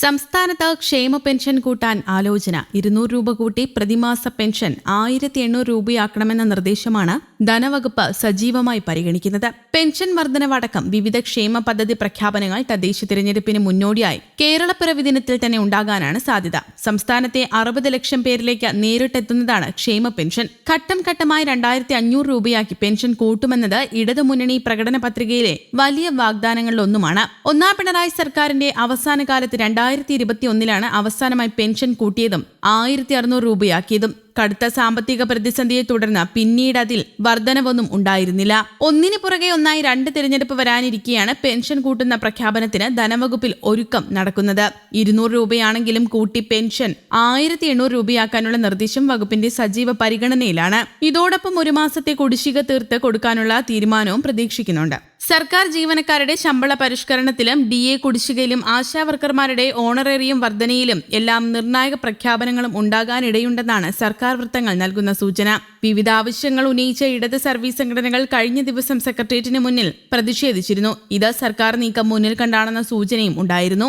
സംസ്ഥാനത്ത് ക്ഷേമ പെൻഷൻ കൂട്ടാൻ ആലോചന. ഇരുന്നൂറ് രൂപ കൂട്ടി പ്രതിമാസ പെൻഷൻ ആയിരത്തി എണ്ണൂറ് രൂപയാക്കണമെന്ന നിർദ്ദേശമാണ് ധനവകുപ്പ് സജീവമായി പരിഗണിക്കുന്നത്. പെൻഷൻ വർധനവടക്കം വിവിധ ക്ഷേമ പദ്ധതി പ്രഖ്യാപനങ്ങൾ തദ്ദേശ തിരഞ്ഞെടുപ്പിന് മുന്നോടിയായി. കേരളപ്പിറവി ദിനത്തിൽ തന്നെ ഉണ്ടാകാനാണ് സാധ്യത. സംസ്ഥാനത്തെ അറുപത് ലക്ഷം പേരിലേക്ക് നേരിട്ടെത്തുന്നതാണ് ക്ഷേമ പെൻഷൻ. ഘട്ടം ഘട്ടമായി രണ്ടായിരത്തി അഞ്ഞൂറ് രൂപയാക്കി പെൻഷൻ കൂട്ടുമെന്നത് ഇടതുമുന്നണി പ്രകടന പത്രികയിലെ വലിയ വാഗ്ദാനങ്ങളിലൊന്നുമാണ്. ഒന്നാം പിണറായി സർക്കാരിന്റെ അവസാന കാലത്ത് രണ്ടായിരത്തി ഇരുപത്തി ഒന്നിലാണ് അവസാനമായി പെൻഷൻ കൂട്ടിയതും ആയിരത്തി അറുന്നൂറ് രൂപയാക്കിയതും. കടുത്ത സാമ്പത്തിക പ്രതിസന്ധിയെ തുടർന്ന് പിന്നീട് അതിൽ വർധനവൊന്നും ഉണ്ടായിരുന്നില്ല. ഒന്നിനു പുറകെ ഒന്നായി രണ്ട് തിരഞ്ഞെടുപ്പ് വരാനിരിക്കെയാണ് പെൻഷൻ കൂട്ടുന്ന പ്രഖ്യാപനത്തിന് ധനവകുപ്പിൽ ഒരുക്കം നടക്കുന്നത്. ഇരുന്നൂറ് രൂപയാണെങ്കിലും കൂട്ടി പെൻഷൻ ആയിരത്തി എണ്ണൂറ് രൂപയാക്കാനുള്ള നിർദ്ദേശം വകുപ്പിന്റെ സജീവ പരിഗണനയിലാണ്. ഇതോടൊപ്പം ഒരു മാസത്തെ കുടിശ്ശിക തീർത്ത് കൊടുക്കാനുള്ള തീരുമാനവും പ്രതീക്ഷിക്കുന്നുണ്ട്. സർക്കാർ ജീവനക്കാരുടെ ശമ്പള പരിഷ്കരണത്തിലും ഡി എ കുടിശ്ശികയിലും ആശാവർക്കർമാരുടെ ഓണറേറിയം വർധനയിലും എല്ലാം നിർണായക പ്രഖ്യാപനങ്ങളും ഉണ്ടാകാനിടയുണ്ടെന്നാണ് സർക്കാർ വൃത്തങ്ങൾ നൽകുന്ന സൂചന. വിവിധ ആവശ്യങ്ങൾ ഉന്നയിച്ച ഇടത് സർവീസ് സംഘടനകൾ കഴിഞ്ഞ ദിവസം സെക്രട്ടേറിയറ്റിന് മുന്നിൽ പ്രതിഷേധിച്ചിരുന്നു. ഇത് സർക്കാർ നീക്കം മുന്നിൽ കണ്ടാണെന്ന സൂചനയും ഉണ്ടായിരുന്നു.